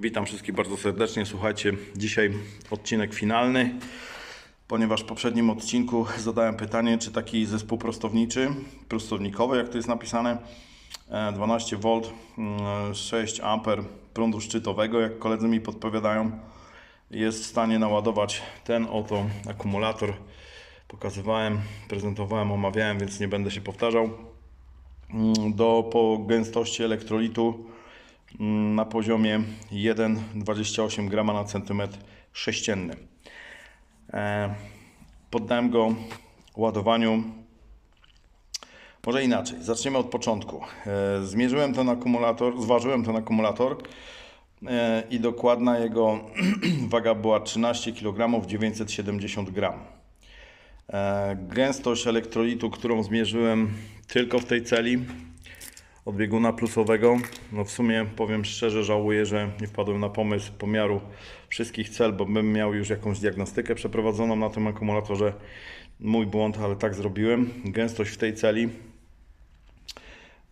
Witam wszystkich bardzo serdecznie. Słuchajcie, dzisiaj odcinek finalny, ponieważ w poprzednim odcinku zadałem pytanie, czy taki zespół prostowniczy, prostownikowy, jak to jest napisane, e, 12 V, mm, 6 A prądu szczytowego, jak koledzy mi podpowiadają, jest w stanie naładować ten oto akumulator. Pokazywałem, prezentowałem, omawiałem, więc nie będę się powtarzał. Mm, Do po gęstości elektrolitu na poziomie 1,28 g na centymetr sześcienny. E, Poddałem go ładowaniu. Może inaczej, zaczniemy od początku. E, Zmierzyłem ten akumulator, zważyłem ten akumulator e, i dokładna jego waga była 13 kg 970 g. Gęstość elektrolitu, którą zmierzyłem tylko w tej celi od bieguna plusowego, no w sumie powiem szczerze, żałuję, że nie wpadłem na pomysł pomiaru wszystkich cel, bo bym miał już jakąś diagnostykę przeprowadzoną na tym akumulatorze. Mój błąd, ale tak zrobiłem. Gęstość w tej celi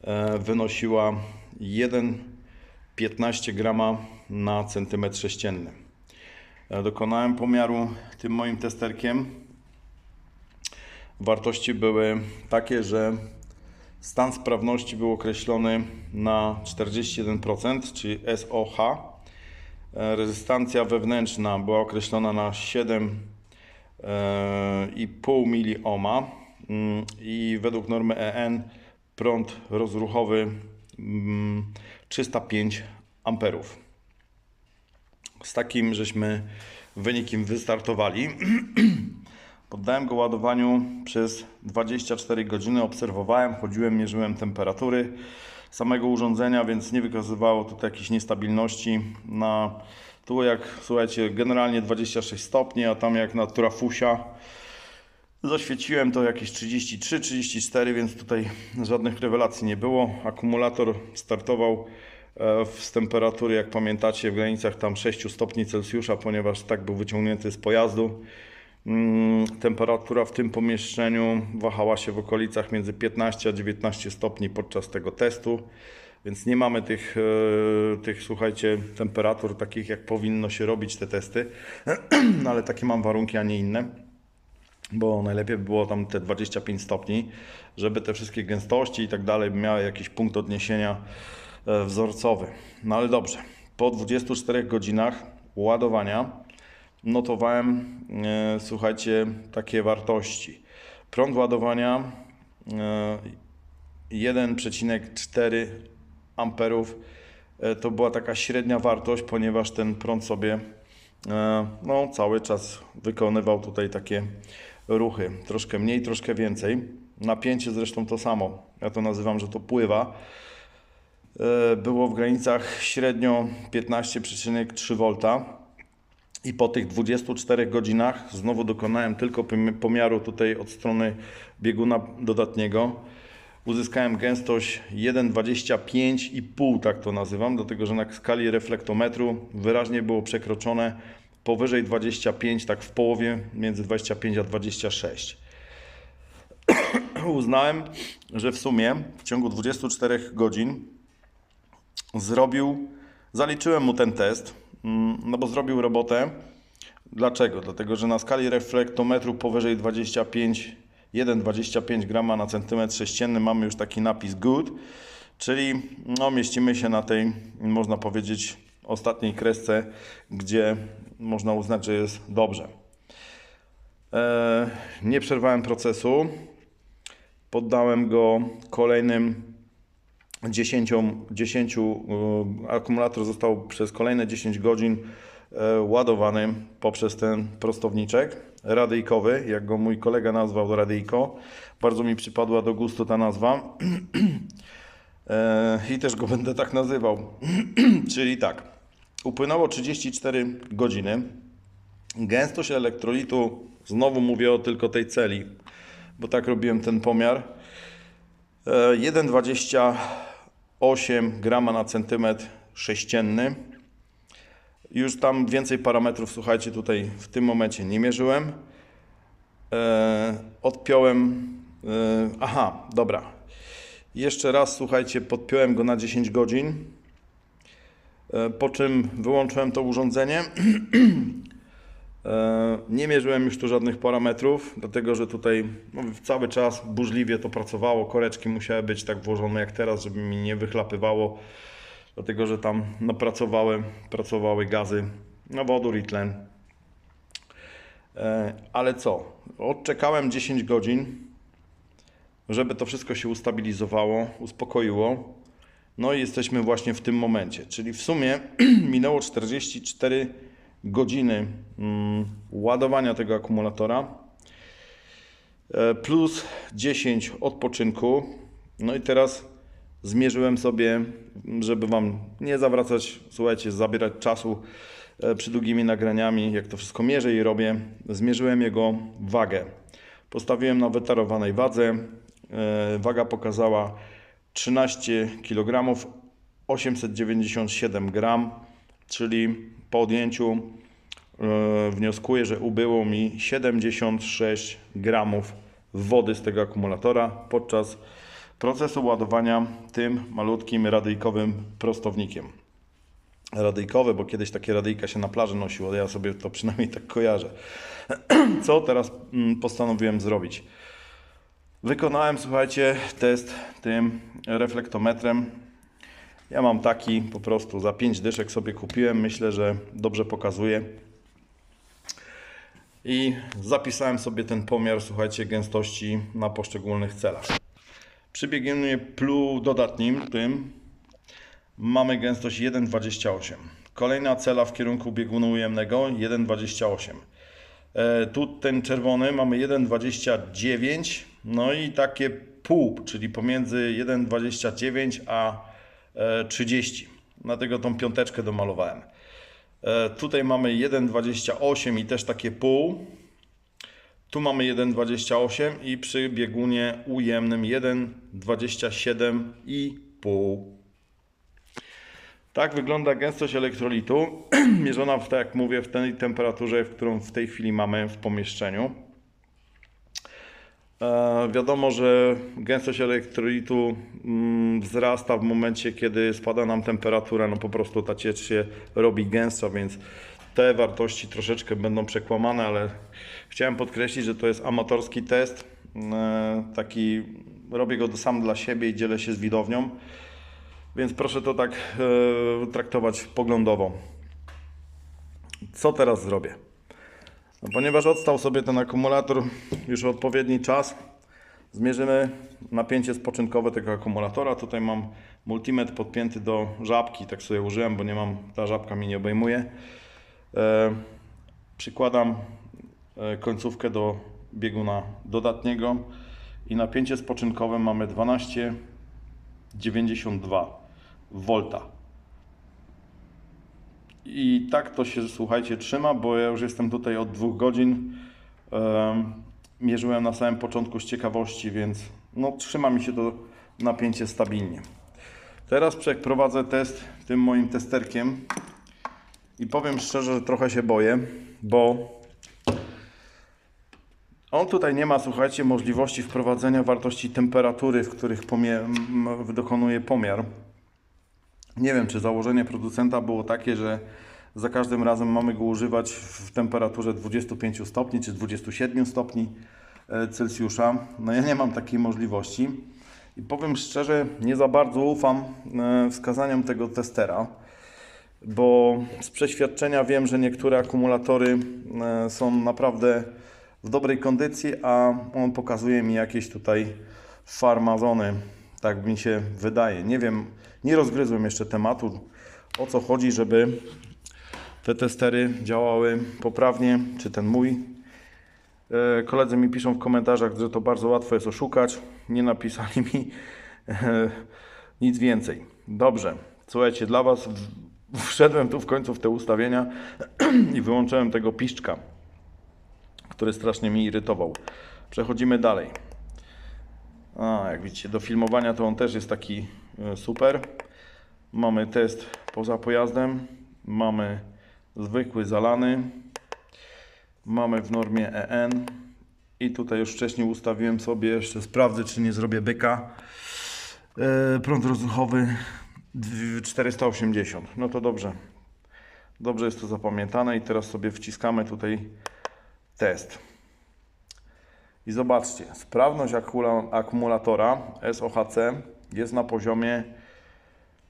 e, wynosiła 1,15 grama na centymetr sześcienny. E, Dokonałem pomiaru tym moim testerkiem. Wartości były takie, że stan sprawności był określony na 41%, czyli SOH. E, Rezystancja wewnętrzna była określona na 7,5 miliohma mm, i według normy EN prąd rozruchowy mm, 305 amperów. Z takim żeśmy wynikiem wystartowali. Poddałem go ładowaniu przez 24 godziny, obserwowałem, chodziłem, mierzyłem temperatury samego urządzenia, więc nie wykazywało tutaj jakichś niestabilności. Na, tu jak, słuchajcie, generalnie 26 stopni, a tam jak na trafusia zaświeciłem to jakieś 33-34, więc tutaj żadnych rewelacji nie było. Akumulator startował e, z temperatury, jak pamiętacie, w granicach tam 6 stopni Celsjusza, ponieważ tak był wyciągnięty z pojazdu. Mm, Temperatura w tym pomieszczeniu wahała się w okolicach między 15 a 19 stopni podczas tego testu, więc nie mamy tych, e, tych słuchajcie, temperatur takich, jak powinno się robić te testy, no ale takie mam warunki, a nie inne, bo najlepiej by było tam te 25 stopni, żeby te wszystkie gęstości i tak dalej miały jakiś punkt odniesienia e, wzorcowy. No ale dobrze, po 24 godzinach ładowania notowałem, e, słuchajcie, takie wartości. Prąd ładowania e, 1,4 amperów e, to była taka średnia wartość, ponieważ ten prąd sobie e, no, cały czas wykonywał tutaj takie ruchy. Troszkę mniej, troszkę więcej. Napięcie zresztą to samo. Ja to nazywam, że to pływa. E, Było w granicach średnio 15,3 V. I po tych 24 godzinach znowu dokonałem tylko pom- pomiaru tutaj od strony bieguna dodatniego. Uzyskałem gęstość 1,25,5, tak to nazywam, dlatego że na skali reflektometru wyraźnie było przekroczone powyżej 25, tak w połowie między 25 a 26. Uznałem, że w sumie w ciągu 24 godzin zrobił, zaliczyłem mu ten test, no bo zrobił robotę. Dlaczego? Dlatego, że na skali reflektometru powyżej 25, 1,25 grama na centymetr sześcienny mamy już taki napis good, czyli no, mieścimy się na tej, można powiedzieć, ostatniej kresce, gdzie można uznać, że jest dobrze. E, nie przerwałem procesu. Poddałem go kolejnym 10, 10 e, akumulator został przez kolejne 10 godzin e, ładowany poprzez ten prostowniczek radyjkowy, jak go mój kolega nazwał radyjko. Bardzo mi przypadła do gustu ta nazwa e, i też go będę tak nazywał. Czyli tak, upłynęło 34 godziny. Gęstość elektrolitu, znowu mówię o tylko tej celi, bo tak robiłem ten pomiar. 1,20 8 grama na centymetr sześcienny. Już tam więcej parametrów, słuchajcie, tutaj w tym momencie nie mierzyłem. E, odpiąłem, e, aha, dobra. Jeszcze raz, słuchajcie, podpiąłem go na 10 godzin, e, po czym wyłączyłem to urządzenie E, Nie mierzyłem już tu żadnych parametrów, dlatego że tutaj no, cały czas burzliwie to pracowało. Koreczki musiały być tak włożone jak teraz, żeby mi nie wychlapywało, dlatego że tam no, pracowały, pracowały gazy, no, wodór i tlen. E, Ale co? Odczekałem 10 godzin, żeby to wszystko się ustabilizowało, uspokoiło. No i jesteśmy właśnie w tym momencie, czyli w sumie minęło 44 godziny mm, ładowania tego akumulatora e, plus 10 odpoczynku. No i teraz zmierzyłem sobie, żeby Wam nie zawracać, słuchajcie, zabierać czasu e, przy długimi nagraniami, jak to wszystko mierzę i robię, zmierzyłem jego wagę. Postawiłem na wytarowanej wadze. E, Waga pokazała 13 kg 897 gram, czyli po odjęciu e, wnioskuję, że ubyło mi 76 gramów wody z tego akumulatora podczas procesu ładowania tym malutkim radyjkowym prostownikiem. Radyjkowe, bo kiedyś takie radyjka się na plaży nosiło, ja sobie to przynajmniej tak kojarzę. Co teraz mm, postanowiłem zrobić? Wykonałem, słuchajcie, test tym reflektometrem. Ja mam taki po prostu za 5 dyszek sobie kupiłem. Myślę, że dobrze pokazuje. I zapisałem sobie ten pomiar, słuchajcie, gęstości na poszczególnych celach. Przy biegunie plu dodatnim, tym, mamy gęstość 1,28. Kolejna cela w kierunku biegunu ujemnego 1,28. E, Tu ten czerwony mamy 1,29, no i takie pół, czyli pomiędzy 1,29 a 30. Dlatego tą piąteczkę domalowałem. E, Tutaj mamy 1,28 i też takie pół. Tu mamy 1,28 i przy biegunie ujemnym 1,27,5. Tak wygląda gęstość elektrolitu, mierzona, w, tak jak mówię, w tej temperaturze, w którą w tej chwili mamy w pomieszczeniu. E, wiadomo, że gęstość elektrolitu mm, wzrasta w momencie, kiedy spada nam temperatura, no po prostu ta ciecz się robi gęstsza, więc te wartości troszeczkę będą przekłamane, ale chciałem podkreślić, że to jest amatorski test. E, taki robię go sam dla siebie i dzielę się z widownią. Więc proszę to tak e, traktować poglądowo. Co teraz zrobię? No, ponieważ odstał sobie ten akumulator już odpowiedni czas, zmierzymy napięcie spoczynkowe tego akumulatora. Tutaj mam multimetr podpięty do żabki, tak sobie użyłem, bo nie mam, ta żabka mi nie obejmuje. E, przykładam e, końcówkę do bieguna dodatniego i napięcie spoczynkowe mamy 12,92 V. I tak to się, słuchajcie, trzyma, bo ja już jestem tutaj od dwóch godzin. Em, mierzyłem na samym początku z ciekawości, więc no, trzyma mi się to napięcie stabilnie. Teraz przeprowadzę test tym moim testerkiem i powiem szczerze, że trochę się boję, bo on tutaj nie ma, słuchajcie, możliwości wprowadzenia wartości temperatury, w których dokonuje pomiar. Nie wiem, czy założenie producenta było takie, że za każdym razem mamy go używać w temperaturze 25 stopni czy 27 stopni e, Celsjusza. No ja nie mam takiej możliwości i powiem szczerze, nie za bardzo ufam e, wskazaniom tego testera, bo z przeświadczenia wiem, że niektóre akumulatory e, są naprawdę w dobrej kondycji, a on pokazuje mi jakieś tutaj farmazony, tak mi się wydaje. Nie wiem, nie rozgryzłem jeszcze tematu, o co chodzi, żeby te testery działały poprawnie, czy ten mój. E, Koledzy mi piszą w komentarzach, że to bardzo łatwo jest oszukać. Nie napisali mi e, nic więcej. Dobrze, słuchajcie, dla Was wszedłem tu w końcu w te ustawienia i wyłączyłem tego piszczka, który strasznie mi irytował. Przechodzimy dalej. A, jak widzicie, do filmowania to on też jest taki super. Mamy test poza pojazdem, mamy zwykły zalany, mamy w normie EN i tutaj już wcześniej ustawiłem sobie, jeszcze sprawdzę czy nie zrobię byka. E, prąd rozruchowy Dw- 480. No to dobrze. Dobrze jest to zapamiętane i teraz sobie wciskamy tutaj test. I zobaczcie, sprawność akumulatora SOHC jest na poziomie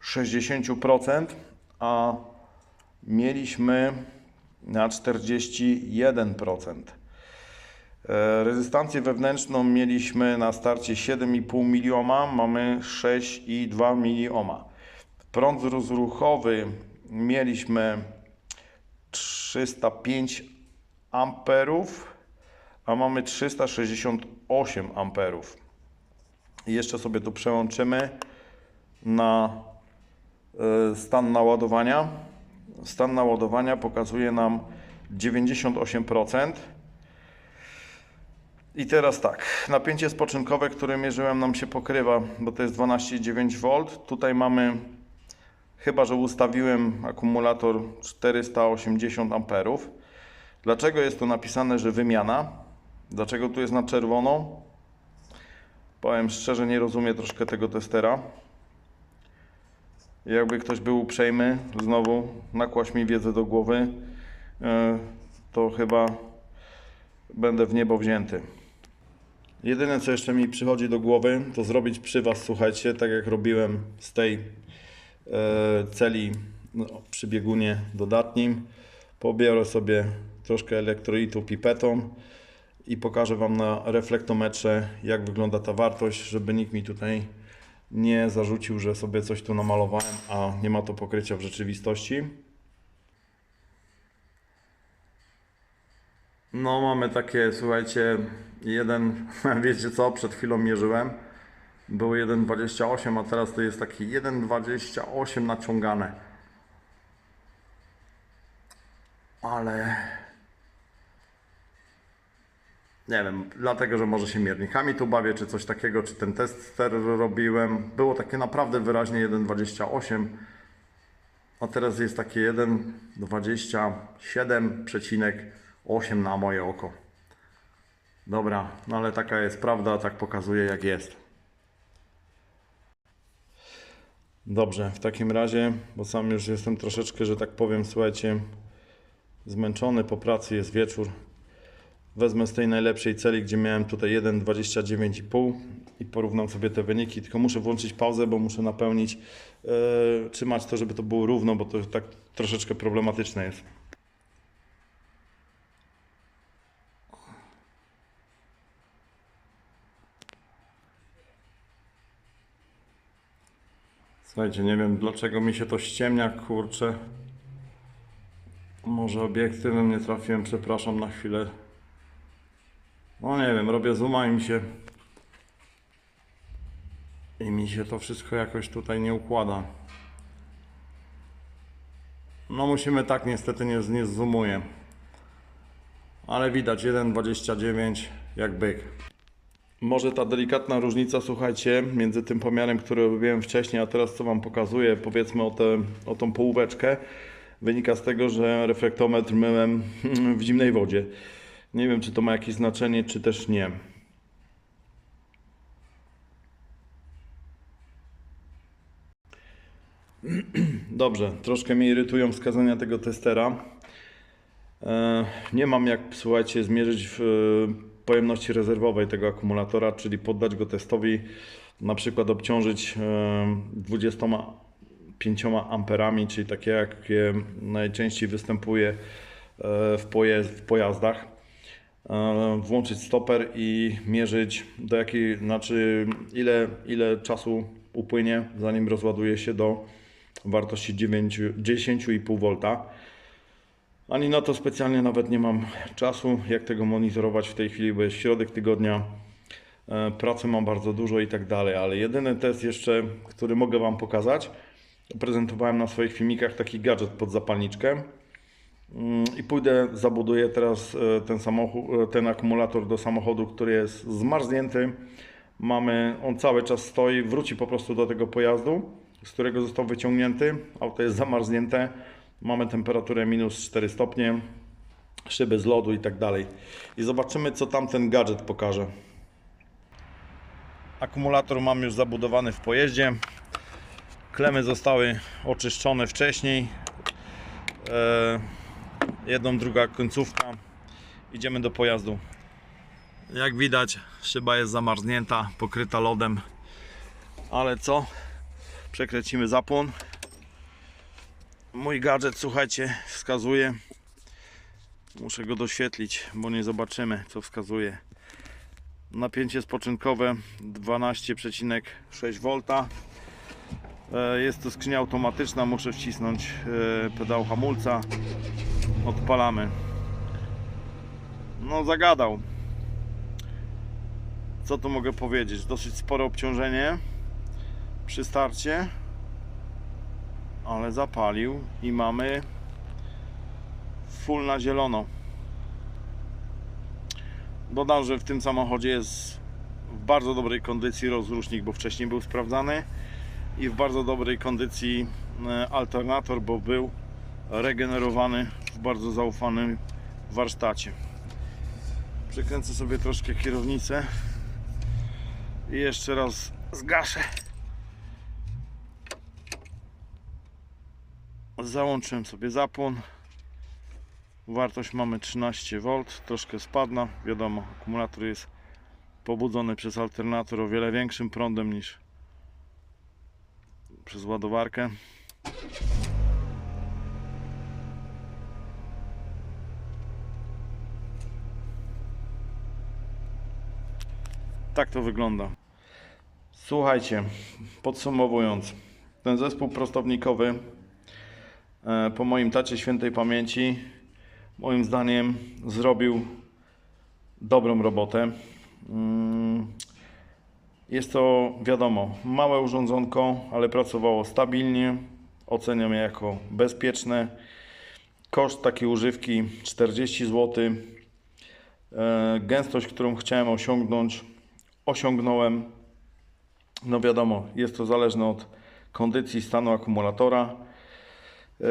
60%, a mieliśmy na 41%. E, Rezystancję wewnętrzną mieliśmy na starcie 7,5 milioma, mamy 6,2 milioma. Prąd rozruchowy mieliśmy 305 amperów, a mamy 368 amperów. I jeszcze sobie tu przełączymy na e, stan naładowania. Stan naładowania pokazuje nam 98%. I teraz tak, napięcie spoczynkowe, które mierzyłem nam się pokrywa, bo to jest 12,9 V. Tutaj mamy, chyba że ustawiłem akumulator 480 amperów. Dlaczego jest tu napisane, że wymiana? Dlaczego tu jest na czerwono? Powiem szczerze, nie rozumiem troszkę tego testera. Jakby ktoś był uprzejmy, znowu nakłaść mi wiedzę do głowy, e, to chyba będę w niebo wzięty. Jedyne co jeszcze mi przychodzi do głowy, to zrobić przy Was, słuchajcie, tak jak robiłem z tej e, celi no, przy biegunie dodatnim. Pobiorę sobie troszkę elektrolitu pipetą i pokażę Wam na reflektometrze, jak wygląda ta wartość, żeby nikt mi tutaj nie zarzucił, że sobie coś tu namalowałem, a nie ma to pokrycia w rzeczywistości. No, mamy takie, słuchajcie, jeden, wiecie co, przed chwilą mierzyłem, był 1,28, a teraz to jest taki 1,28 naciągane. Ale nie wiem, dlatego, że może się miernikami tu bawię, czy coś takiego, czy ten tester robiłem. Było takie naprawdę wyraźnie 1,28, a teraz jest takie 1,27,8 na moje oko. Dobra, no ale taka jest prawda, tak pokazuje jak jest. Dobrze, w takim razie, bo sam już jestem troszeczkę, że tak powiem, słuchajcie, zmęczony po pracy, jest wieczór. Wezmę z tej najlepszej celi, gdzie miałem tutaj 1,29,5 i porównam sobie te wyniki. Tylko muszę włączyć pauzę, bo muszę napełnić, yy, trzymać to, żeby to było równo, bo to tak troszeczkę problematyczne jest. Słuchajcie, nie wiem dlaczego mi się to ściemnia, kurczę. Może obiektywem nie trafiłem, przepraszam na chwilę. No nie wiem, robię zooma i mi się... I mi się to wszystko jakoś tutaj nie układa. No musimy tak, niestety nie, nie zoomuję. Ale widać 1,29 jak byk. Może ta delikatna różnica, słuchajcie, między tym pomiarem, który robiłem wcześniej, a teraz co Wam pokazuję, powiedzmy o, tę o tą połóweczkę, wynika z tego, że reflektometr myłem w zimnej wodzie. Nie wiem, czy to ma jakieś znaczenie, czy też nie. Dobrze, troszkę mnie irytują wskazania tego testera. E, Nie mam jak, słuchajcie, zmierzyć w e, pojemności rezerwowej tego akumulatora, czyli poddać go testowi, na przykład obciążyć e, 25 amperami, czyli takie jakie najczęściej występuje e, w pojazdach. E, Włączyć stoper i mierzyć do jakiej, znaczy ile, ile czasu upłynie, zanim rozładuje się do wartości 9 10,5 V. Ani na to specjalnie nawet nie mam czasu, jak tego monitorować w tej chwili, bo jest środek tygodnia. e, Pracy mam bardzo dużo i tak dalej, ale jedyny test jeszcze, który mogę Wam pokazać, prezentowałem na swoich filmikach taki gadżet pod zapalniczkę. Mm, I pójdę, zabuduję teraz e, ten, samochód, e, ten akumulator do samochodu, który jest zmarznięty. Mamy, on cały czas stoi, wróci po prostu do tego pojazdu, z którego został wyciągnięty. Auto jest zamarznięte. Mamy temperaturę minus 4 stopnie, szyby z lodu i tak dalej. I zobaczymy, co tam ten gadżet pokaże. Akumulator mam już zabudowany w pojeździe. Klemy zostały oczyszczone wcześniej. E, jedną, druga końcówka. Idziemy do pojazdu. Jak widać, szyba jest zamarznięta, pokryta lodem. Ale co? Przekręcimy zapłon. Mój gadżet, słuchajcie, wskazuje. Muszę go doświetlić, bo nie zobaczymy, co wskazuje. Napięcie spoczynkowe 12,6 V. E, Jest to skrzynia automatyczna, muszę wcisnąć e, pedał hamulca. Odpalamy. No, zagadał. Co tu mogę powiedzieć? Dosyć spore obciążenie przy starcie, ale zapalił i mamy full na zielono. Dodam, że w tym samochodzie jest w bardzo dobrej kondycji rozrusznik, bo wcześniej był sprawdzany i w bardzo dobrej kondycji e, alternator, bo był regenerowany w bardzo zaufanym warsztacie. Przekręcę sobie troszkę kierownicę i jeszcze raz zgaszę. Załączyłem sobie zapłon. Wartość mamy 13V, troszkę spadna. Wiadomo, akumulator jest pobudzony przez alternator o wiele większym prądem niż przez ładowarkę. Tak to wygląda. Słuchajcie, podsumowując, ten zespół prostownikowy e, po moim tacie świętej pamięci moim zdaniem zrobił dobrą robotę. Mm, Jest to, wiadomo, małe urządzonko, ale pracowało stabilnie. Oceniam je jako bezpieczne. Koszt takiej używki 40 zł. E, Gęstość, którą chciałem osiągnąć, osiągnąłem. No wiadomo, jest to zależne od kondycji stanu akumulatora. E,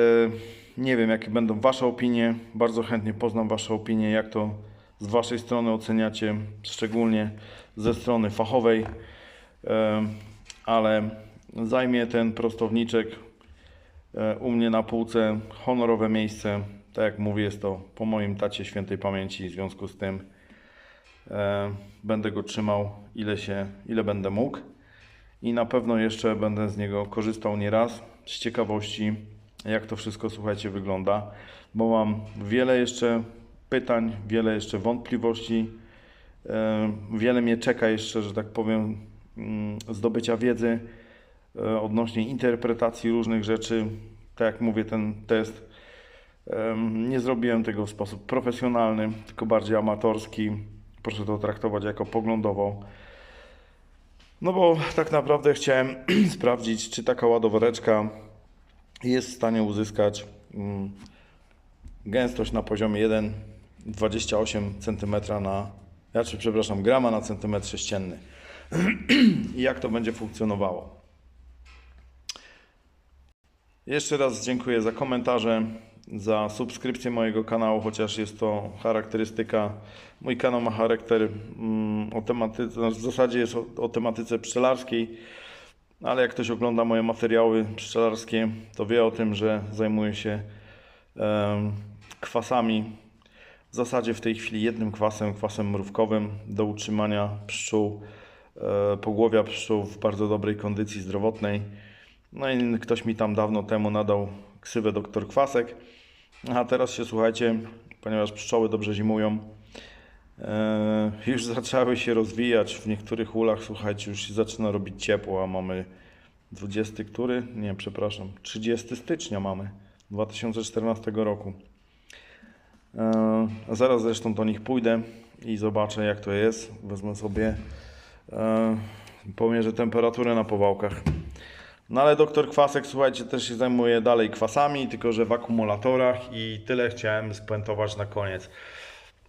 Nie wiem, jakie będą Wasze opinie. Bardzo chętnie poznam Wasze opinie, jak to z Waszej strony oceniacie, szczególnie ze strony fachowej. E, Ale zajmie ten prostowniczek e, u mnie na półce honorowe miejsce. Tak jak mówię, jest to po moim tacie świętej pamięci. W związku z tym będę go trzymał ile się, ile będę mógł. I na pewno jeszcze będę z niego korzystał nieraz z ciekawości, jak to wszystko, słuchajcie, wygląda, bo mam wiele jeszcze pytań, wiele jeszcze wątpliwości, e, wiele mnie czeka jeszcze, że tak powiem, mm, zdobycia wiedzy e, odnośnie interpretacji różnych rzeczy. Tak jak mówię, ten test nie zrobiłem tego w sposób profesjonalny, tylko bardziej amatorski. Proszę to traktować jako poglądowo. No bo tak naprawdę chciałem sprawdzić, czy taka ładowareczka jest w stanie uzyskać mm, gęstość na poziomie 1,28 cm na, znaczy przepraszam, grama na centymetr sześcienny. I jak to będzie funkcjonowało. Jeszcze raz dziękuję za komentarze, za subskrypcję mojego kanału, chociaż jest to charakterystyka. Mój kanał ma charakter mm, o tematyce, znaczy w zasadzie jest o, o tematyce pszczelarskiej, ale jak ktoś ogląda moje materiały pszczelarskie, to wie o tym, że zajmuję się em, kwasami. W zasadzie w tej chwili jednym kwasem, kwasem mrówkowym do utrzymania pszczół, e, pogłowia pszczół w bardzo dobrej kondycji zdrowotnej. No i ktoś mi tam dawno temu nadał ksywę doktor Kwasek. A teraz się słuchajcie, ponieważ pszczoły dobrze zimują, e, już zaczęły się rozwijać. W niektórych ulach, słuchajcie, już się zaczyna robić ciepło, a mamy 20 który? Nie, przepraszam, 30 stycznia mamy 2014 roku. E, zaraz zresztą do nich pójdę i zobaczę jak to jest. Wezmę sobie, e, pomierzę temperaturę na powałkach. No ale doktor Kwasek, słuchajcie, też się zajmuje dalej kwasami, tylko że w akumulatorach i tyle chciałem spuentować na koniec.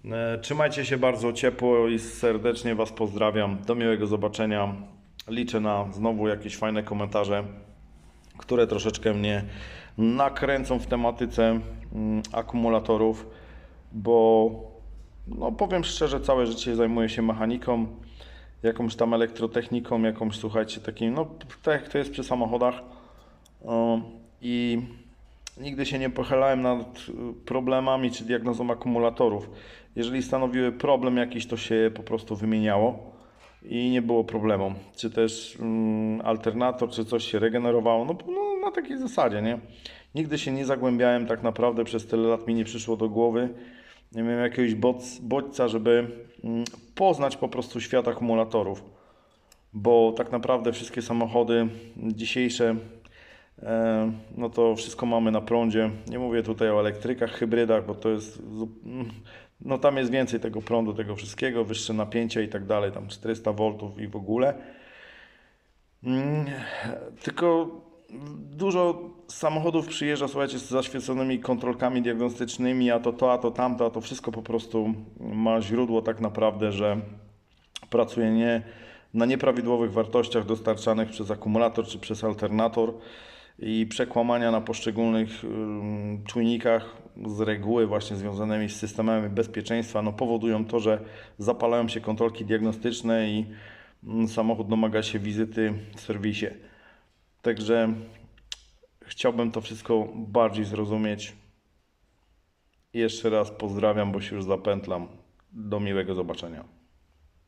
E, Trzymajcie się bardzo ciepło i serdecznie Was pozdrawiam. Do miłego zobaczenia. Liczę na znowu jakieś fajne komentarze, które troszeczkę mnie nakręcą w tematyce mm, akumulatorów, bo no powiem szczerze, całe życie zajmuję się mechaniką, jakąś tam elektrotechniką, jakąś słuchajcie takim, no tak jak to jest przy samochodach. I nigdy się nie pochylałem nad problemami czy diagnozą akumulatorów. Jeżeli stanowiły problem jakiś, to się po prostu wymieniało i nie było problemu. Czy też mm, alternator, czy coś się regenerowało, no, no na takiej zasadzie, nie? Nigdy się nie zagłębiałem tak naprawdę, przez tyle lat mi nie przyszło do głowy. Nie miałem jakiegoś bodź- bodźca, żeby mm, poznać po prostu świat akumulatorów bo tak naprawdę wszystkie samochody dzisiejsze, e, no to wszystko mamy na prądzie. Nie mówię tutaj o elektrykach, hybrydach, bo to jest, mm, no tam jest więcej tego prądu, tego wszystkiego, wyższe napięcia i tak dalej, tam 400 V i w ogóle. Mm, Tylko dużo samochodów przyjeżdża, słuchajcie, z zaświeconymi kontrolkami diagnostycznymi, a to to, a to tamto, a to wszystko po prostu ma źródło tak naprawdę, że pracuje nie na nieprawidłowych wartościach dostarczanych przez akumulator czy przez alternator i przekłamania na poszczególnych czujnikach z reguły właśnie związanymi z systemami bezpieczeństwa no, powodują to, że zapalają się kontrolki diagnostyczne i samochód domaga się wizyty w serwisie. Także chciałbym to wszystko bardziej zrozumieć. Jeszcze raz pozdrawiam, bo się już zapętlam. Do miłego zobaczenia.